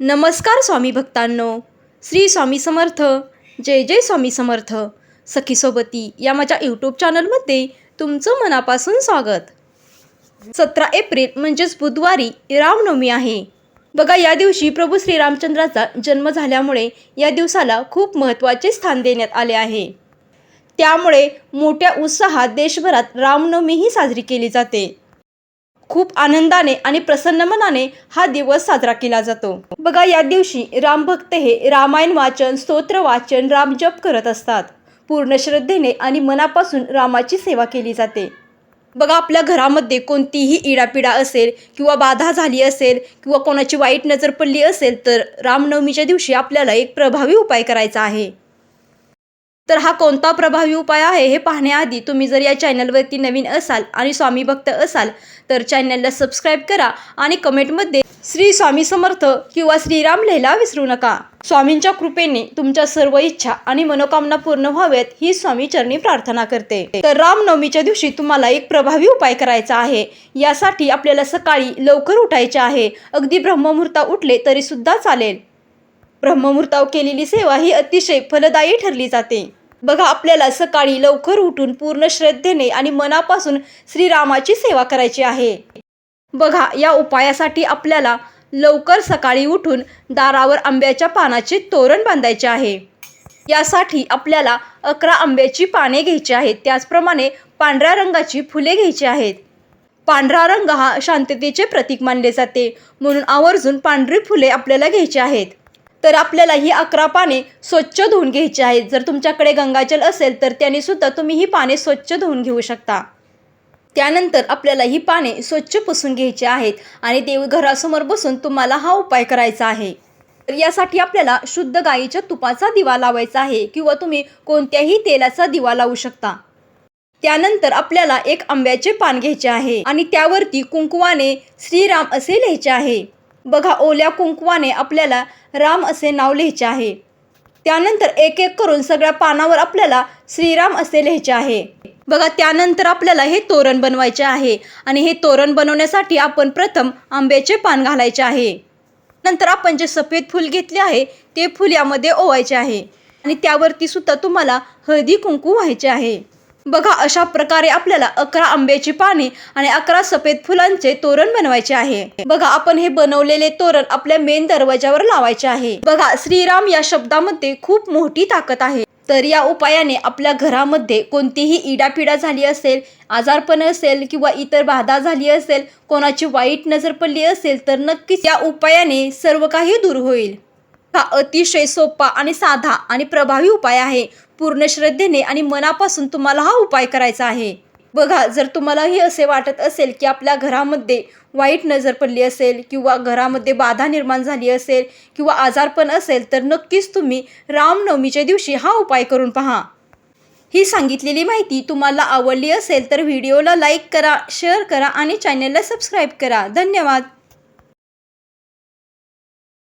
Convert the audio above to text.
नमस्कार स्वामी भक्तांनो. श्री स्वामी समर्थ जय जय स्वामी समर्थ. सखीसोबती या माझ्या यूट्यूब चॅनलमध्ये तुमचं मनापासून स्वागत. सतरा एप्रिल म्हणजेच बुधवारी रामनवमी आहे. बघा या दिवशी प्रभू श्रीरामचंद्राचा जन्म झाल्यामुळे या दिवसाला खूप महत्त्वाचे स्थान देण्यात आले आहे. त्यामुळे मोठ्या उत्साहात देशभरात रामनवमीही साजरी केली जाते. खूप आनंदाने आणि प्रसन्न मनाने हा दिवस साजरा केला जातो. बघा या दिवशी रामभक्त हे रामायण वाचन स्तोत्र वाचन रामजप करत असतात. पूर्ण श्रद्धेने आणि मनापासून रामाची सेवा केली जाते. बघा आपल्या घरामध्ये कोणतीही इडापिडा असेल किंवा बाधा झाली असेल किंवा कोणाची वाईट नजर पडली असेल तर रामनवमीच्या दिवशी आपल्याला एक प्रभावी उपाय करायचा आहे. तर हा कोणता प्रभावी उपाय आहे हे पाहण्याआधी तुम्ही जर या चॅनलवरती नवीन असाल आणि स्वामी भक्त असाल तर चॅनलला सबस्क्राईब करा आणि कमेंटमध्ये श्री स्वामी समर्थ किंवा श्रीराम लिहायला विसरू नका. स्वामींच्या कृपेने तुमच्या सर्व इच्छा आणि मनोकामना पूर्ण व्हाव्यात ही स्वामी चरणी प्रार्थना करते. तर रामनवमीच्या दिवशी तुम्हाला एक प्रभावी उपाय करायचा आहे. यासाठी आपल्याला सकाळी लवकर उठायचे आहे. अगदी ब्रह्ममुहूर्ता उठले तरी सुद्धा चालेल. ब्रह्ममुहूर्ताव केलेली सेवा ही अतिशय फलदायी ठरली जाते. बघा आपल्याला सकाळी लवकर उठून पूर्ण श्रद्धेने आणि मनापासून श्रीरामाची सेवा करायची आहे. बघा या उपायासाठी आपल्याला लवकर सकाळी उठून दारावर आंब्याच्या पानाचे तोरण बांधायचे आहे. यासाठी आपल्याला अकरा आंब्याची पाने घ्यायची आहेत. त्याचप्रमाणे पांढऱ्या रंगाची फुले घ्यायची आहेत. पांढरा रंग हा शांततेचे प्रतीक मानले जाते. म्हणून आवर्जून पांढरी फुले आपल्याला घ्यायची आहेत. तर आपल्याला ही अकरा पाने स्वच्छ धुवून घ्यायची आहेत. जर तुमच्याकडे गंगाजल असेल तर त्याने सुद्धा तुम्ही ही पाने स्वच्छ धुवून घेऊ शकता. त्यानंतर आपल्याला ही पाने स्वच्छ पुसून घ्यायची आहेत आणि देवघरासमोर बसून तुम्हाला हा उपाय करायचा आहे. तर यासाठी आपल्याला शुद्ध गाईच्या तुपाचा दिवा लावायचा आहे किंवा तुम्ही कोणत्याही तेलाचा दिवा लावू शकता. त्यानंतर आपल्याला एक आंब्याचे पान घ्यायचे आहे आणि त्यावरती कुंकुवाने श्रीराम असे लिहायचे आहे. बघा ओल्या कुंकवाने आपल्याला राम असे नाव लिहायचे आहे. त्यानंतर एक एक करून सगळ्या पानावर आपल्याला श्रीराम असे लिहायचे आहे. बघा त्यानंतर आपल्याला हे तोरण बनवायचे आहे आणि हे तोरण बनवण्यासाठी आपण प्रथम आंब्याचे पान घालायचे आहे. नंतर आपण जे सफेद फूल घेतले आहे ते फुल यामध्ये ओवायचे आहे आणि त्यावरती सुद्धा तुम्हाला हळदी कुंकू व्हायचे आहे. बघा अशा प्रकारे आपल्याला अकरा आंब्याची पाने आणि अकरा सफेद फुलांचे तोरण बनवायचे आहे. बघा आपण हे बनवलेले तोरण आपल्या मेन दरवाजावर लावायचे आहे. बघा श्रीराम या शब्दामध्ये खूप मोठी ताकद आहे. तर या उपायाने आपल्या घरामध्ये कोणतीही इडापिडा झाली असेल आजारपण असेल किंवा इतर बाधा झाली असेल कोणाची वाईट नजर पडली असेल तर नक्कीच या उपायाने सर्व काही दूर होईल. हा अतिशय सोपा आणि साधा आणि प्रभावी उपाय आहे. पूर्ण श्रद्धेने आणि मनापासून तुम्हाला हा उपाय करायचा आहे. बघा जर तुम्हालाही असे वाटत असेल की आपल्या घरामध्ये वाईट नजर पडली असेल किंवा घरामध्ये बाधा निर्माण झाली असेल किंवा आजारपण असेल तर नक्कीच तुम्ही रामनवमीच्या दिवशी हा उपाय करून पहा. ही सांगितलेली माहिती तुम्हाला आवडली असेल तर व्हिडिओला लाईक करा शेअर करा आणि चॅनलला सबस्क्राईब करा. धन्यवाद.